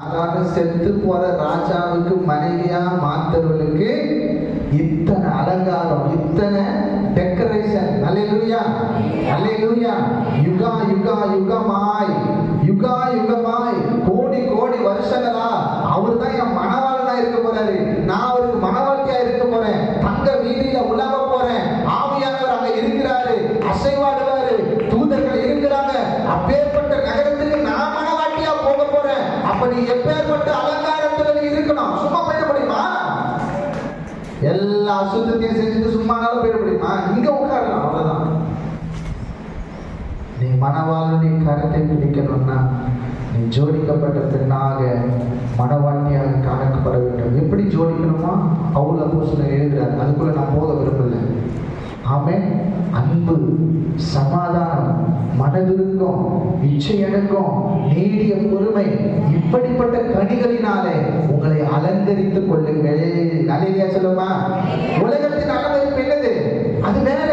அதாவது செத்து போற ராஜாவுக்கு மனைவியா மாத்தவர்களுக்கு இத்தனை அலங்காரம் இத்தனை டெக்கரேஷன் அல்லேலூயா அல்லேலூயா. யுகா யுகா யுகமாய் யுகா யுகமாய். கோடி கோடி வருஷங்களா அவர் தான் என் மனவாளனா இருக்க போறாரு. நான் அவருக்கு மனவாழ்க்கையா இருக்க போறேன். தங்க வீதியில உலக போறேன் ஆவியானவர் அங்க இருக்கிறாரு அசைவாடுவாரு தூதர்கள் இருக்கிறாங்க அப்பேற்பட்ட நகரத்துக்கு நான் மனவாட்டியா போக போறேன் அப்ப நீ எப்பேற்பட்ட அலங்காரத்துல நீ இருக்கணும். சும்மா போயிட முடியுமா? எல்லா அசுத்தத்தையும் செஞ்சுட்டு சும்மானாலும் போயிட முடியுமா? இங்க உட்காரலாம் அவ்வளவுதான். நீ மனவாளுடைய கரத்தை பிடிக்கணும்னா நீ ஜோடிக்கப்பட்ட பெண்ணாக மனவாட்டியாக காணப்பட வேண்டும். எப்படி ஜோடிக்கணுமா? அவ்வளோ அப்போஸ்தலன் எழுதுறாரு. அதுக்குள்ள நான் போக விரும்பலை. அன்பு சமாதானம் மனதுருக்கம் இச்சையடக்கம் நீடிய பொறுமை இப்படிப்பட்ட கனிகளினாலே உங்களை அலங்கரித்துக் கொள்ளுங்கள். நலியா சொல்லுமா? உலகத்தின் அலங்கரிப்பு என்னது? அது வேற.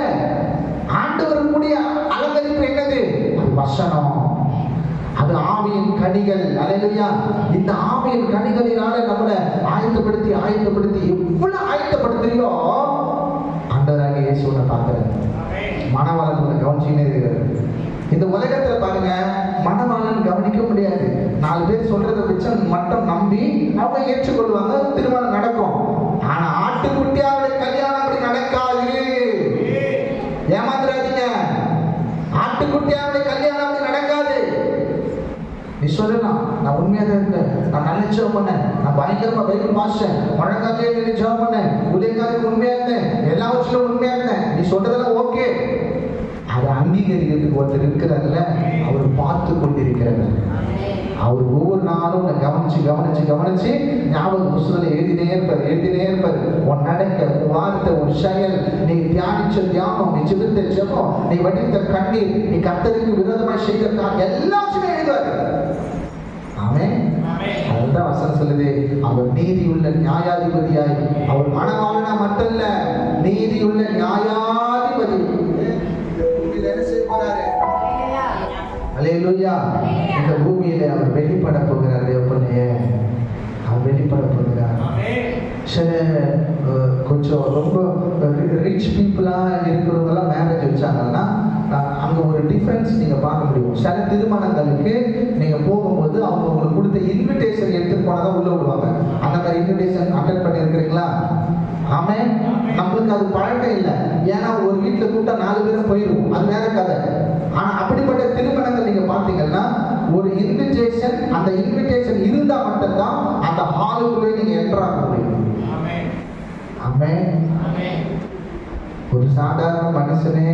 ஆண்டவருக்குரிய அலங்கரிப்பு என்னது? அது வசனம். அது ஆவியின் கனிகள். அலையிலையா இந்த ஆவியின் கனிகளினால நம்மளை ஆயத்தப்படுத்தி ஆயத்தப்படுத்தி எவ்வளவு ஆயத்தப்படுத்துறியோ இயேசுன்னு இயேசுவை பார்க்கிறேன். மனவளர்களை கவனிச்சுக்கிட்டே இருக்கிறார் இந்த உலகத்தில் பாருங்க மனவாளன் கவனிக்க முடியாது. நாலு பேர் சொல்றதை வச்சு மட்டும் நம்பி அவங்க ஏற்றுக்கொள்வாங்க திருமணம் நடக்கும். ஆனா ஆட்டுக்குட்டியாவுடைய கல்யாணம் அப்படி நடக்காது. ஏமாந்துடாதீங்க. ஆட்டுக்குட்டியாவுடைய கல்யாணம் அப்படி நடக்காது. நீ சொல்லலாம் நான் உண்மையா தான் இருந்தேன். நான் நல்ல பண்ணேன். நான் பயங்கரமா பைபிள் வாசிச்சேன். முழங்காலே நின்று பண்ணேன். உதயகாலுக்கு உண்மையா இருந்தேன். எல்லா வச்சுலும் உண்மையா சொல்றதெல்லாம் ஓகே. அதை அங்கீகரிக்கிறதுக்கு ஒருத்தர் இருக்கிறார்ல அவர் பார்த்து கொண்டிருக்கிறார். அவர் ஒவ்வொரு நாளும் உன்னை கவனிச்சு கவனிச்சு கவனிச்சு ஞாபக புஸ்தகத்தில் எழுதினே இருப்பார் எழுதினே இருப்பார். உன் நடக்க உன் வார்த்தை உன் செயல் நீ தியானிச்ச தியானம் நீ ஜெபித்த ஜெபம் நீ வடித்த கண்ணீர் நீ கர்த்தருக்கு விரோதமாக செய்த எல்லாத்தையுமே எழுதுவார். ஆமென். அதுதான் வசனம் சொல்லுது அவர் நீதியுள்ள நியாயாதிபதியாய் அவர் மனவாளனா மட்டும் இல்ல நீதியுள்ள நியாயாதிபதி அல்லேலூயா இந்த பூமியில அவர் வெளிப்பட போகிறார் எப்பனே அவர் வெளிப்பட போகிறார். சில கொஞ்சம் ரொம்ப ரிச் பீப்புளாக இருக்கிறவங்கலாம் மேரேஜ் வச்சாங்கன்னா அங்க ஒரு டிஃப்ரென்ஸ் நீங்க பார்க்க முடியும். சில திருமணங்களுக்கு நீங்க போகும்போது அவங்க உங்களுக்கு கொடுத்த இன்விடேஷன் எடுத்துட்டு போனா தான் உள்ள விடுவாங்க. அந்த மாதிரி இன்விடேஷன் அட்டன் பண்ணியிருக்கிறீங்களா? ஆமே நம்மளுக்கு அது பழக்கம் இல்லை. ஏன்னா ஒரு வீட்டில் கூப்பிட்டா நாலு பேரும் போயிடும் அது வேற கதை. ஆனா அப்படிப்பட்ட திருமணங்கள் நீங்க பார்த்தீங்கன்னா ஒரு இன்விடேஷன் அந்த இன்விடேஷன் இருந்தா மட்டும்தான் அந்த ஹாலுக்குள்ளே நீங்க என்டர் ஆக முடியும். ஆமே ஒரு சாதாரண மனுஷனே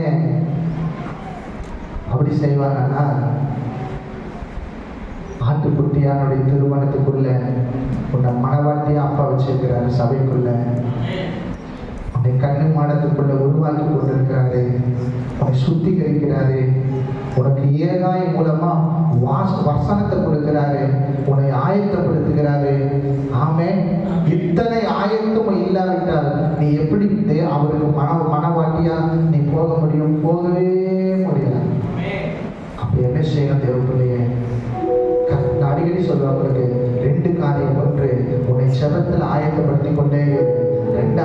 அப்படி செய்வாங்கன்னா ஆட்டுக்குட்டியானுடைய திருமணத்துக்குள்ள உன்னை மனவாட்டியா அப்பா வச்சிருக்கிறாரு சபைக்குள்ள. உருவாக்கி கொண்டிருக்கிறாரு. உன்னை சுத்திகரிக்கிறாரு. உனக்கு ஏகாய் மூலமா வாஸ் வசனத்தை கொடுக்கிறாரு. உன்னை ஆயத்தப்படுத்துகிறாரு. ஆமே இத்தனை ஆயத்தமும் இல்லாவிட்டால் நீ எப்படி அவருக்கு மன மனவாட்டியா? நீ போக முடியும். போகவே முடியாது. அப்ப என்ன செய்யணும் தேவப்பிள்ளையே அடிக்கடி சொல்லுவேன் ரெண்டு காரியம் ஒன்று உன்னை செபத்தில் ஆயத்தப்படுத்தி கொண்டே ரெண்டு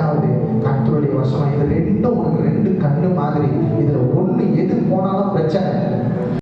no